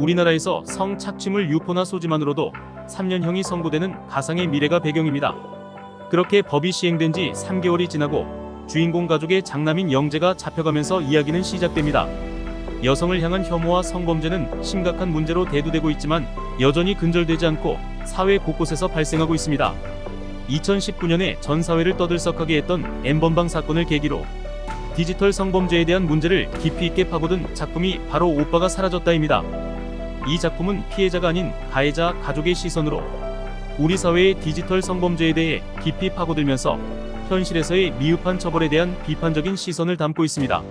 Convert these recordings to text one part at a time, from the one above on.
우리나라에서 성 착취물 유포나 소지만으로도 3년형이 선고되는 가상의 미래가 배경입니다. 그렇게 법이 시행된 지 3개월이 지나고 주인공 가족의 장남인 영재가 잡혀가면서 이야기는 시작됩니다. 여성을 향한 혐오와 성범죄는 심각한 문제로 대두되고 있지만 여전히 근절되지 않고 사회 곳곳에서 발생하고 있습니다. 2019년에 전 사회를 떠들썩하게 했던 엠번방 사건을 계기로 디지털 성범죄에 대한 문제를 깊이 있게 파고든 작품이 바로 오빠가 사라졌다입니다. 이 작품은 피해자가 아닌 가해자 가족의 시선으로 우리 사회의 디지털 성범죄에 대해 깊이 파고들면서 현실에서의 미흡한 처벌에 대한 비판적인 시선을 담고 있습니다.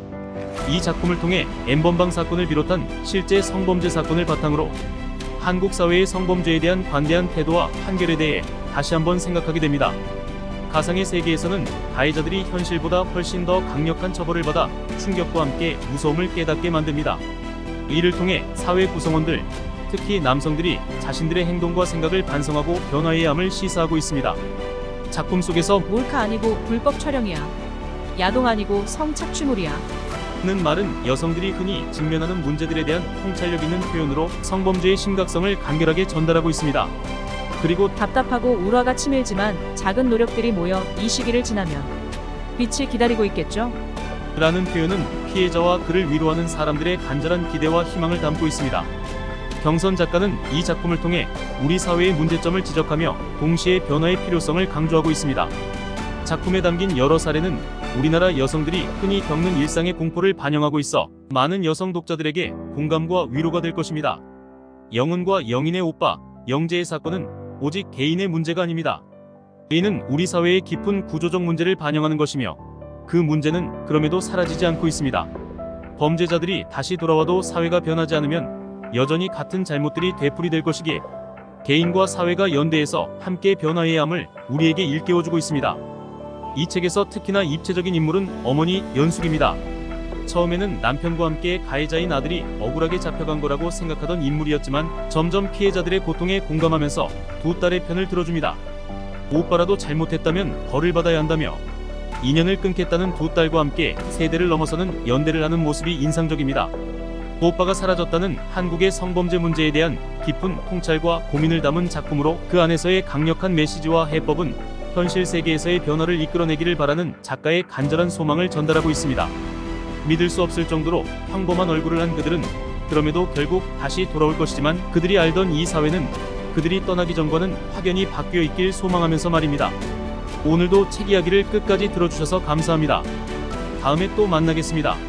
이 작품을 통해 엠번방 사건을 비롯한 실제 성범죄 사건을 바탕으로 한국 사회의 성범죄에 대한 관대한 태도와 판결에 대해 다시 한번 생각하게 됩니다. 가상의 세계에서는 가해자들이 현실보다 훨씬 더 강력한 처벌을 받아 충격과 함께 무서움을 깨닫게 만듭니다. 이를 통해 사회 구성원들, 특히 남성들이 자신들의 행동과 생각을 반성하고 변화해야 함을 시사하고 있습니다. 작품 속에서 몰카 아니고 불법 촬영이야. 야동 아니고 성착취물이야. 는 말은 여성들이 흔히 직면하는 문제들에 대한 통찰력 있는 표현으로 성범죄의 심각성을 간결하게 전달하고 있습니다. 그리고 답답하고 울화가 치밀지만 작은 노력들이 모여 이 시기를 지나면 빛이 기다리고 있겠죠? 라는 표현은 피해자와 그를 위로하는 사람들의 간절한 기대와 희망을 담고 있습니다. 경선 작가는 이 작품을 통해 우리 사회의 문제점을 지적하며 동시에 변화의 필요성을 강조하고 있습니다. 작품에 담긴 여러 사례는 우리나라 여성들이 흔히 겪는 일상의 공포를 반영하고 있어 많은 여성 독자들에게 공감과 위로가 될 것입니다. 영은과 영인의 오빠, 영재의 사건은 오직 개인의 문제가 아닙니다. 이는 우리 사회의 깊은 구조적 문제를 반영하는 것이며 그 문제는 그럼에도 사라지지 않고 있습니다. 범죄자들이 다시 돌아와도 사회가 변하지 않으면 여전히 같은 잘못들이 되풀이될 것이기에 개인과 사회가 연대해서 함께 변화해야 함을 우리에게 일깨워주고 있습니다. 이 책에서 특히나 입체적인 인물은 어머니 연숙입니다. 처음에는 남편과 함께 가해자인 아들이 억울하게 잡혀간 거라고 생각하던 인물이었지만 점점 피해자들의 고통에 공감하면서 두 딸의 편을 들어줍니다. 오빠라도 잘못했다면 벌을 받아야 한다며 인연을 끊겠다는 두 딸과 함께 세대를 넘어서는 연대를 하는 모습이 인상적입니다. 오빠가 사라졌다는 한국의 성범죄 문제에 대한 깊은 통찰과 고민을 담은 작품으로 그 안에서의 강력한 메시지와 해법은 현실 세계에서의 변화를 이끌어내기를 바라는 작가의 간절한 소망을 전달하고 있습니다. 믿을 수 없을 정도로 평범한 얼굴을 한 그들은 그럼에도 결국 다시 돌아올 것이지만 그들이 알던 이 사회는 그들이 떠나기 전과는 확연히 바뀌어 있길 소망하면서 말입니다. 오늘도 책 이야기를 끝까지 들어주셔서 감사합니다. 다음에 또 만나겠습니다.